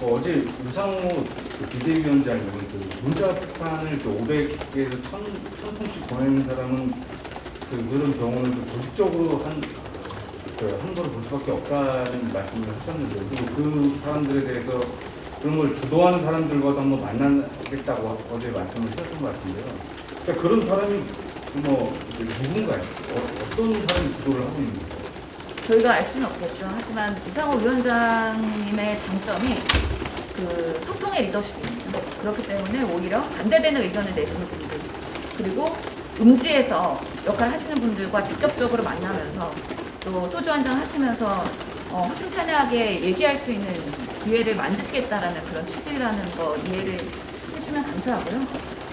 어, 어제 우상호 그 비대위원장님은 그 문자 폭탄을 그 500개에서 1000, 1000 통씩 보내는 사람은 그 그런 경우는 그 조직적으로 한, 그 함부로 볼 수밖에 없다는 말씀을 하셨는데 그리고 그 사람들에 대해서 그런 걸 주도하는 사람들과도 한번 만나겠다고 어제 말씀을 하셨던 것 같은데요. 그러니까 그런 사람이 뭐 누군가요? 어, 어떤 사람이 주도를 하고 있는 거예요? 저희가 알 수는 없겠죠. 하지만 이상호 위원장님의 장점이 그 소통의 리더십입니다. 그렇기 때문에 오히려 반대되는 의견을 내시는 분들 그리고 음지에서 역할을 하시는 분들과 직접적으로 만나면서 또 소주 한 잔 하시면서 어, 허심탄회하게 얘기할 수 있는 기회를 만드시겠다라는 그런 취지라는 거 이해를 해주시면 감사하고요.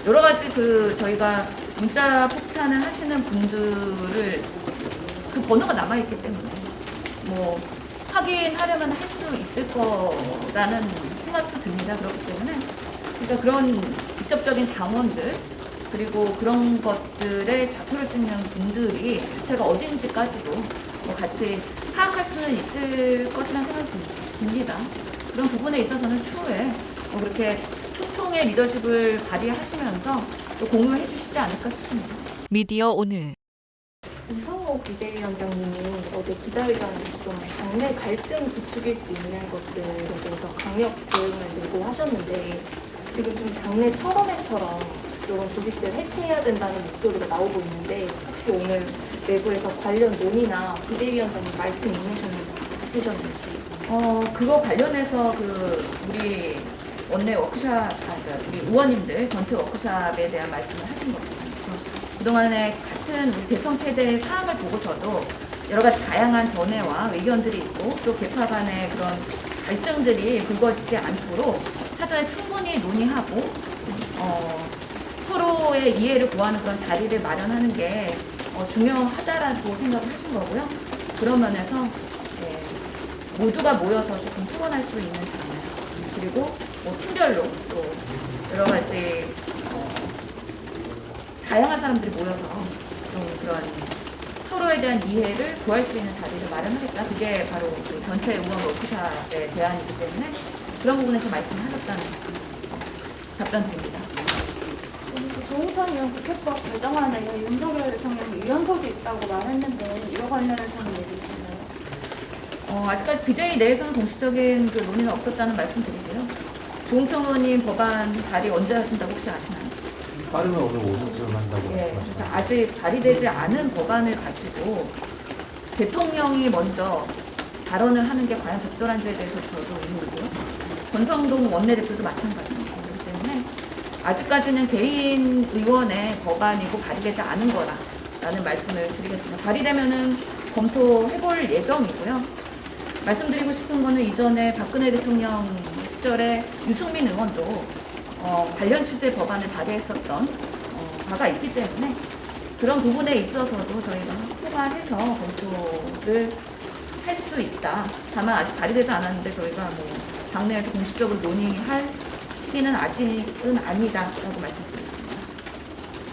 여러 가지 그 저희가 문자 폭탄을 하시는 분들을 그 번호가 남아있기 때문에 뭐 확인하려면 할 수 있을 거라는 생각도 듭니다. 그렇기 때문에 그러니까 그런 직접적인 당원들 그리고 그런 것들의 좌표를 찍는 분들이 주체가 어딘지까지도 뭐 같이 파악할 수는 있을 것이라는 생각이 듭니다. 그런 부분에 있어서는 추후에 뭐 그렇게 소통의 리더십을 발휘하시면서 또 공유해 주시지 않을까 싶습니다. 미디어 오늘 비대위원장님이 어제 기자회견에서 좀 당내 갈등 부추길 수 있는 것들에 대해서 강력 대응을 내고 하셨는데 지금 좀 당내 철원회처럼 이런 조직들 해체해야 된다는 목소리가 나오고 있는데 혹시 오늘 내부에서 관련 논의나 비대위원장님 말씀 있으셨는지 어, 그거 관련해서 그 우리 원내 워크샵, 아, 그러니까 우리 의원님들 전체 워크샵에 대한 말씀을 하신 겁니다. 그동안에 같은 우리 대선 체제의 사항을 보고서도 여러 가지 다양한 견해와 의견들이 있고 또 개파 간의 그런 갈등들이 불거지지 않도록 사전에 충분히 논의하고 어, 서로의 이해를 구하는 그런 자리를 마련하는 게 어, 중요하다라고 생각을 하신 거고요. 그런 면에서 예, 모두가 모여서 조금 토론할 수 있는 장면 그리고 뭐 팀별로 또 여러 가지 어, 다양한 사람들이 모여서 좀 그런 서로에 대한 이해를 구할 수 있는 자리를 마련하겠다. 그게 바로 그 전체 의원 워크샵의 대안이기 때문에 그런 부분에서 말씀하셨다는 답변 드립니다. 조홍천 의원 국회법 개정안에 윤석열 대통령 위헌석이 있다고 말했는데 이와 관련해서는 얘기 있나요? 어, 아직까지 비대위 내에서는 공식적인 그 논의는 없었다는 말씀 드리고요. 조홍천 의원님 법안 발의 언제 하신다고 혹시 아시나요? 빠르면 오늘 오후쯤 한다고 예, 그래서 말씀하셨습니다. 아직 발의되지 않은 법안을 가지고 대통령이 먼저 발언을 하는 게 과연 적절한지에 대해서 저도 의문이고요. 권성동 원내대표도 마찬가지입니다. 그렇기 때문에 아직까지는 개인 의원의 법안이고 발의되지 않은 거라라는 말씀을 드리겠습니다. 발의되면은 검토해볼 예정이고요. 말씀드리고 싶은 거는 이전에 박근혜 대통령 시절에 유승민 의원도 어, 관련 취재 법안을 발의했었던 어, 바가 있기 때문에 그런 부분에 있어서도 저희가 포괄해서 검토를 할 수 있다. 다만 아직 발의되지 않았는데 저희가 뭐 당내에서 공식적으로 논의할 시기는 아직은 아니다라고 말씀드리겠습니다.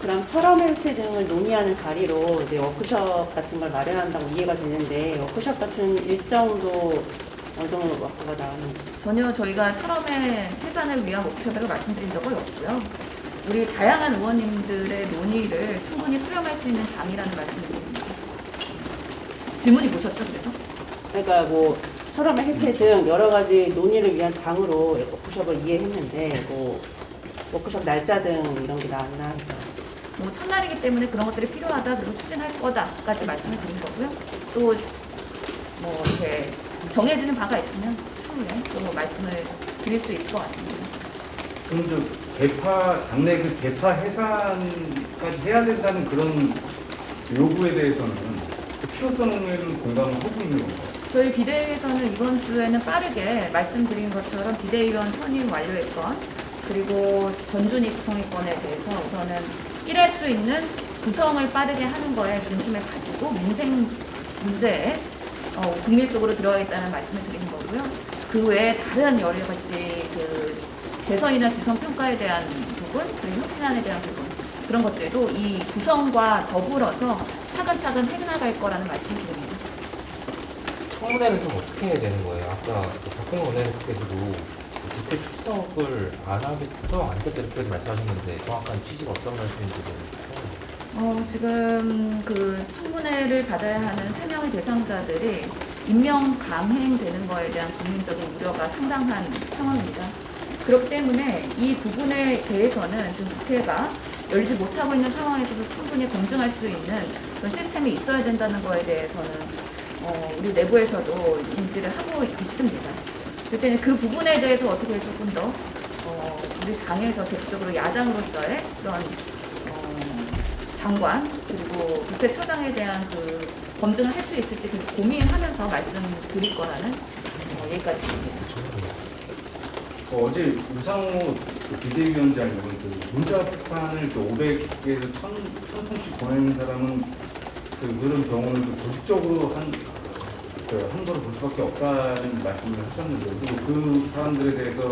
그럼 철원 해체 등을 논의하는 자리로 이제 워크숍 같은 걸 마련한다고 이해가 되는데 워크숍 같은 일정도 어느 정도 워크가 나오는지 전혀 저희가 철험의 해산을 위한 워크숍이라고 말씀드린 적은 없고요. 우리 다양한 의원님들의 논의를 충분히 수렴할 수 있는 장이라는 말씀을 드립니다. 질문이 뭐셨죠, 그래서? 그러니까 뭐 철원의 해체 등 여러 가지 논의를 위한 장으로 워크숍을 이해했는데 뭐 워크숍 날짜 등 이런 게 나왔나 해서 뭐 첫날이기 때문에 그런 것들이 필요하다 그리고 추진할 거다까지 말씀을 드린 거고요. 또 뭐 이렇게 정해지는 바가 있으면 추후에 또 말씀을 드릴 수 있을 것 같습니다. 그럼 저 개파 당내 그 개파 해산까지 해야 된다는 그런 요구에 대해서는 그 필요성에는 공감을 하고 있는 건가요? 저희 비대위에서는 이번 주에는 빠르게 말씀드린 것처럼 비대위원 선임 완료했건 그리고 전준희 구성위권에 대해서 우선은 일할 수 있는 구성을 빠르게 하는 거에 중심을 가지고 민생 문제에 어, 국민 속으로 들어가겠다는 말씀을 드리는 거고요. 그 외에 다른 여러 가지 그 개선이나 지성 평가에 대한 부분 그리고 혁신안에 대한 부분 그런 것들도 이 구성과 더불어서 차근차근 해나갈 거라는 말씀을 드립니다. 청문회는 좀 어떻게 해야 되는 거예요? 아까 그 박근혜 원내대표도 국회 출석을 안 하겠, 수용 안 하겠다 이렇게 말씀하셨는데 정확한 취지가 어떤 말씀인지 어, 지금 그 청문회를 받아야 하는 세 명의 대상자들이 임명 감행되는 거에 대한 국민적인 우려가 상당한 상황입니다. 그렇기 때문에 이 부분에 대해서는 지금 국회가 열지 못하고 있는 상황에서도 충분히 검증할 수 있는 그런 시스템이 있어야 된다는 거에 대해서는 어, 우리 내부에서도 인지를 하고 있습니다. 그때는 그 부분에 대해서 어떻게 조금 더 어, 우리 당에서 대표적으로 야당으로서의 그런 어, 장관 그리고 국세처장에 대한 그 검증을 할 수 있을지 그 고민하면서 말씀드릴 거라는 어, 얘기까지입니다. 그 어제 우상호 그 비대위원장이 그 문자판을 그 500개에서 1000, 1000통씩 보내는 사람은 그 그런 경우는 그 조직적으로 한, 그 한도로 볼 수밖에 없다는 말씀을 하셨는데 그리고 그 사람들에 대해서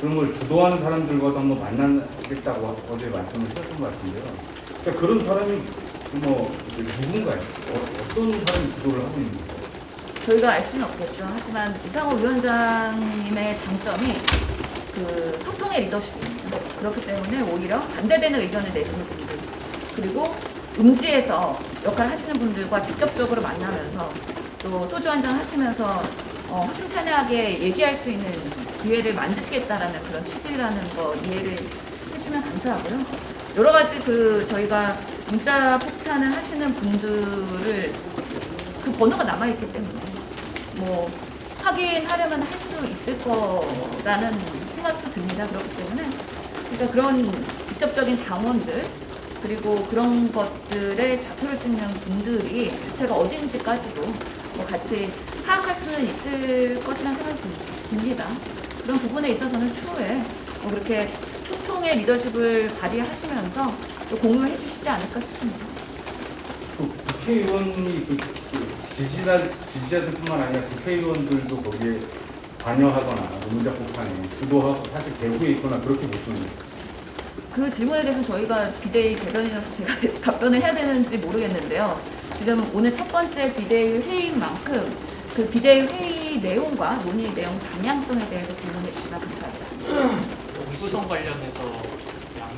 그런 걸 주도하는 사람들과도 한번 만나겠다고 어제 말씀을 하셨던 것 같은데요. 그러니까 그런 사람이 뭐 누군가요? 어, 어떤 사람이 주도를 하고 있는 거예요? 저희가 알 수는 없겠죠. 하지만 이상호 위원장님의 장점이 그 소통의 리더십입니다. 그렇기 때문에 오히려 반대되는 의견을 내시는 분들 그리고 음지에서 역할 하시는 분들과 직접적으로 만나면서 또 소주 한 잔 하시면서 어, 허심탄회하게 얘기할 수 있는 기회를 만드시겠다라는 그런 취지라는 거 이해를 해주시면 감사하고요. 여러 가지 그 저희가 문자 폭탄을 하시는 분들을 그 번호가 남아있기 때문에 뭐 확인하려면 할 수 있을 거라는 생각도 듭니다. 그렇기 때문에 그러니까 그런 직접적인 당원들 그리고 그런 것들의 좌표를 찍는 분들이 주체가 어딘지까지도 뭐 같이 파악할 수는 있을 것이라는 생각이 듭니다. 그런 부분에 있어서는 추후에 뭐 그렇게 소통의 리더십을 발휘하시면서 또 공유해 주시지 않을까 싶습니다. 그 국회의원이 그, 그 지지자, 지지자들뿐만 아니라 국회의원들도 거기에 관여하거나 문자 폭탄에 주도하고 사실 대구에 있거나 그렇게 보시면 그 질문에 대해서 저희가 비대위 대변인으로서 제가 답변을 해야 되는지 모르겠는데요. 지금 오늘 첫 번째 비대위 회의인 만큼 그 비대위 회의 내용과 논의 내용 방향성에 대해서 질문해 주시면 감사하겠습니다. 공수성 관련해서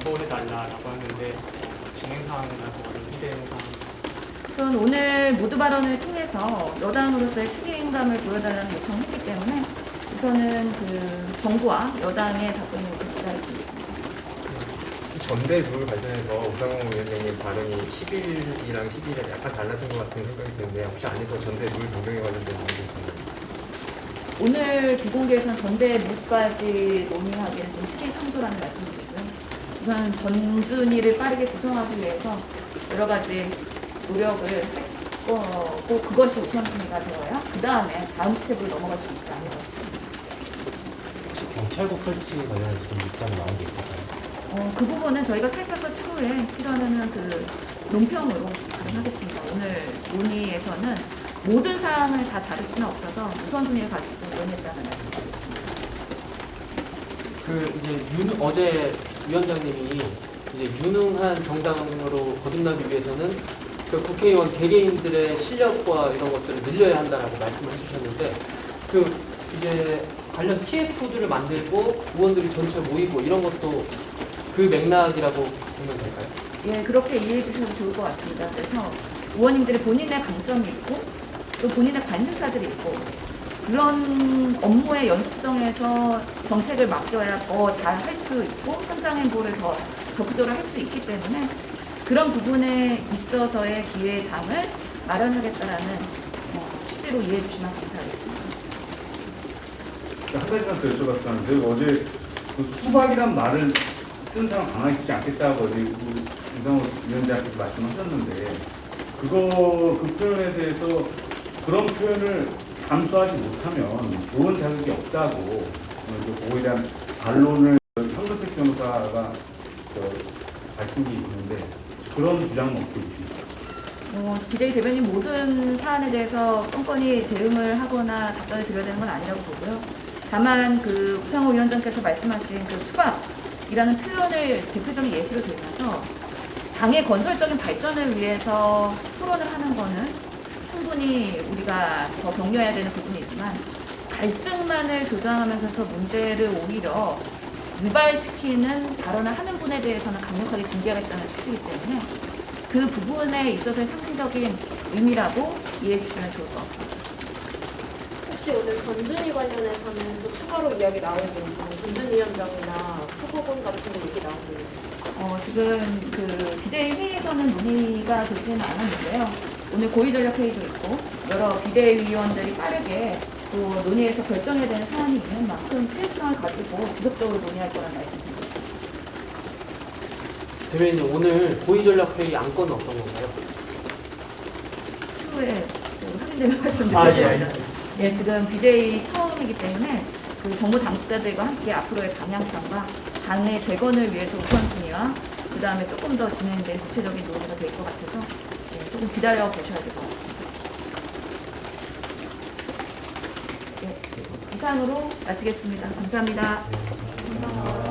양보해달라라고 하는데 어, 진행 뭐 연기되는 사항 우선 오늘 모두 발언을 통해서 여당으로서의 책임감을 보여달라는 요청을 했기 때문에 우선은 그 정부와 여당의 답변을 기다리겠습니다. 전대 룰 관련해서 우상호 위원장님 발언이 10일이랑 12일이랑 약간 달라진 것 같은 생각이 드는데 혹시 안에서 전대 룰 변경에 관련된 문제 있나요? 오늘 비공개에서는 전대 무까지 논의하기에는 좀 시기 상조라는 말씀드리고요. 우선 전준위를 빠르게 구성하기 위해서 여러 가지 노력을 할 거고 그것이 우선순위가 되어야 그 다음에 다음 스텝으로 넘어갈 수 있다는 것. 혹시 경찰국 설치 관련해서 좀 입장이 나온 게 있을까요? 어, 그 부분은 저희가 살펴서 추후에 필요하면 그 논평으로 가능하겠습니다. 오늘 논의에서는 모든 사항을 다 다룰 수는 없어서 우선순위를 가지고 논의했다는 말씀드립니다. 그 이제 윤, 어제 위원장님이 이제 유능한 정당으로 거듭나기 위해서는 그 국회의원 개개인들의 실력과 이런 것들을 늘려야 한다라고 말씀을 해주셨는데 그 이제 관련 TF들을 만들고 의원들이 전체 모이고 이런 것도 그 맥락이라고 보면 될까요? 예, 그렇게 이해해 주셔도 좋을 것 같습니다. 그래서 의원님들이 본인의 강점이 있고 또 본인의 관심사들이 있고 그런 업무의 연속성에서 정책을 맡겨야 더 잘 할 수 있고 현장 행보를 더 적극적으로 할 수 있기 때문에 그런 부분에 있어서의 기회장을 마련하겠다라는 어, 취지로 이해해 주시면 감사하겠습니다. 한 가지만 더 제가 어제 그 수박이란 말을 쓴 사람 있지 않겠다고 그 이상호 위원장께서 말씀하셨는데 그거 그 표현에 대해서 그런 표현을 감수하지 못하면 좋은 자격이 없다고 어, 그거에 대한 반론을 황석택 변호사가 저 밝힌 게 있는데 그런 주장은 어떻게 보십니까? 어, 비대위 대변인 모든 사안에 대해서 뻔뻔히 대응을 하거나 답변을 드려야 되는 건 아니라고 보고요. 다만 그 우상호 위원장께서 말씀하신 그 수박이라는 표현을 대표적인 예시로 들면서 당의 건설적인 발전을 위해서 토론을 하는 거는 충분히 우리가 더 격려해야 되는 부분이 있지만 갈등만을 조장하면서 문제를 오히려 유발시키는 발언을 하는 분에 대해서는 강력하게 징계하겠다는 취지이기 때문에 그 부분에 있어서의 상징적인 의미라고 이해해 주시면 좋을 것 같습니다. 혹시 오늘 전준위 관련해서는 또 추가로 이야기 나오고 전준 위원장이나 후보군 같은 거 얘기 나오고 어, 지금 그 비대위 회의에서는 논의가 되지는 않았는데요. 오늘 고위전략 회의도 있고 여러 비대위원들이 빠르게 또 논의해서 결정해야 되는 사안이 있는 만큼 시급성을 가지고 지속적으로 논의할 거란 말씀입니다. 대변인님 오늘 고위전략 회의 안건은 어떤 건가요? 추후에 그 확인되면 말씀드리겠습니다. 아, 예, 알겠습니다. 예, 지금 비대위 처음이기 때문에 그 정부 당국자들과 함께 앞으로의 방향성과 당의 재건을 위해서 우선순위와 그 다음에 조금 더 진행된 구체적인 논의가 될 것 같아서 예, 조금 기다려 보셔야 될 것 같습니다. 예, 이상으로 마치겠습니다. 감사합니다. 아직 안